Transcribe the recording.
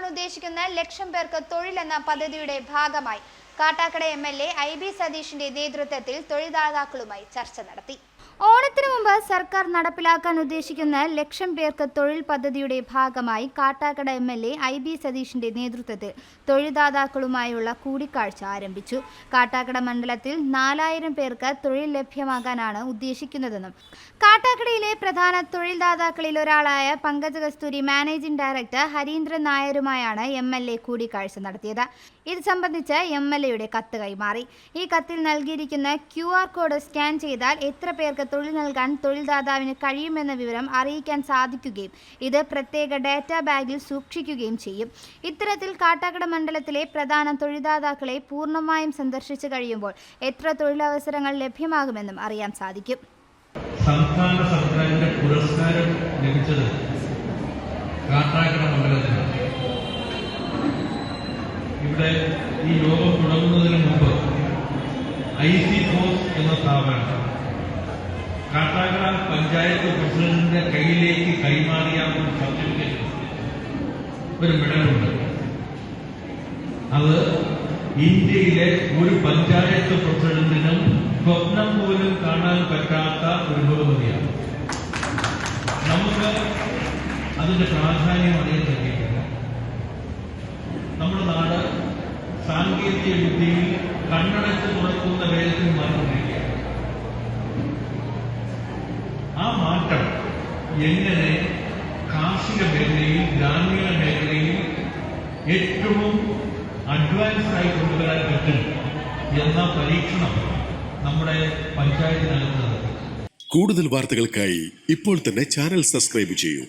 നടപ്പിലാക്കാൻ ഉദ്ദേശിക്കുന്ന ലക്ഷം പേർക്ക് തൊഴിലെന്ന പദ്ധതിയുടെ ഭാഗമായി Kattakada M L A I B സതീഷിന്റെ നേതൃത്വത്തിൽ തൊഴിൽദാതാക്കളുമായി ചർച്ച നടത്തി. ഓണത്തിന് മുമ്പ് സർക്കാർ നടപ്പിലാക്കാൻ ഉദ്ദേശിക്കുന്ന ലക്ഷം പേർക്ക് തൊഴിൽ പദ്ധതിയുടെ ഭാഗമായി Kattakada M L A I B സതീഷിന്റെ നേതൃത്വത്തിൽ തൊഴിൽദാതാക്കളുമായുള്ള കൂടിക്കാഴ്ച ആരംഭിച്ചു. കാട്ടാക്കട മണ്ഡലത്തിൽ നാലായിരം പേർക്ക് തൊഴിൽ ലഭ്യമാകാനാണ് ഉദ്ദേശിക്കുന്നതെന്നും കാട്ടാക്കടയിലെ പ്രധാന തൊഴിൽദാതാക്കളിൽ ഒരാളായ പങ്കജ കസ്തൂരി മാനേജിംഗ് ഡയറക്ടർ ഹരീന്ദ്രൻ നായരുമായാണ് എം എൽ എ കൂടിക്കാഴ്ച നടത്തിയത്. ഇത് സംബന്ധിച്ച് എം എൽ എയുടെ കത്ത് കൈമാറി. ഈ കത്തിൽ നൽകിയിരിക്കുന്ന ക്യു ആർ കോഡ് സ്കാൻ ചെയ്താൽ എത്ര പേർക്ക് തൊഴിൽ നൽകാൻ തൊഴിൽദാതാവിന് കഴിയുമെന്ന വിവരം അറിയിക്കാൻ സാധിക്കുകയും ഇത് പ്രത്യേക ഡാറ്റാ ബാഗിൽ സൂക്ഷിക്കുകയും ചെയ്യും. ഇത്തരത്തിൽ കാട്ടാക്കട മണ്ഡലത്തിലെ പ്രധാന തൊഴിൽദാതാക്കളെ പൂർണമായും സന്ദർശിച്ചു കഴിയുമ്പോൾ എത്ര തൊഴിലവസരങ്ങൾ ലഭ്യമാകുമെന്നും അറിയാൻ സാധിക്കും. സംസ്ഥാന സർക്കാരിന്റെ പുരസ്കാരം ലഭിച്ചത് കാട്ടാക്കട മണ്ഡലത്തിനാണ്. ഇവിടെ ഈ യോഗം തുടങ്ങുന്നതിന് മുമ്പ് ഐ സി ഫോസ് എന്ന സ്ഥാപനം കാട്ടാക്കട പഞ്ചായത്ത് പ്രസിഡന്റിന്റെ കയ്യിലേക്ക് കൈമാറിയ ഒരു സർട്ടിഫിക്കറ്റ് ഒരു മെഡലുണ്ട് അത് ഇന്ത്യയിലെ ഒരു പഞ്ചായത്ത് പ്രസിഡന്റിനും സ്വപ്നം പോലും കാണാൻ പറ്റാത്ത ഒരു ബഹുമതിയാണ് നമുക്ക് അതിന്റെ പ്രാധാന്യം അറിയാൻ കഴിയില്ല നമ്മുടെ നാട് സാങ്കേതിക വിദ്യയിൽ കണ്ണടച്ച് തുറക്കുന്ന എങ്ങനെ കാർഷിക മേഖലയിൽ ഗ്രാമീണ മേഖലയിൽ ഏറ്റവും അഡ്വാൻസ്ഡ് ആയി കൊണ്ടുവരാൻ പറ്റും എന്ന പരീക്ഷണം നമ്മുടെ പഞ്ചായത്തിനകത്ത് നടത്തി കൂടുതൽ വാർത്തകൾക്കായി ഇപ്പോൾ തന്നെ ചാനൽ സബ്സ്ക്രൈബ് ചെയ്യൂ.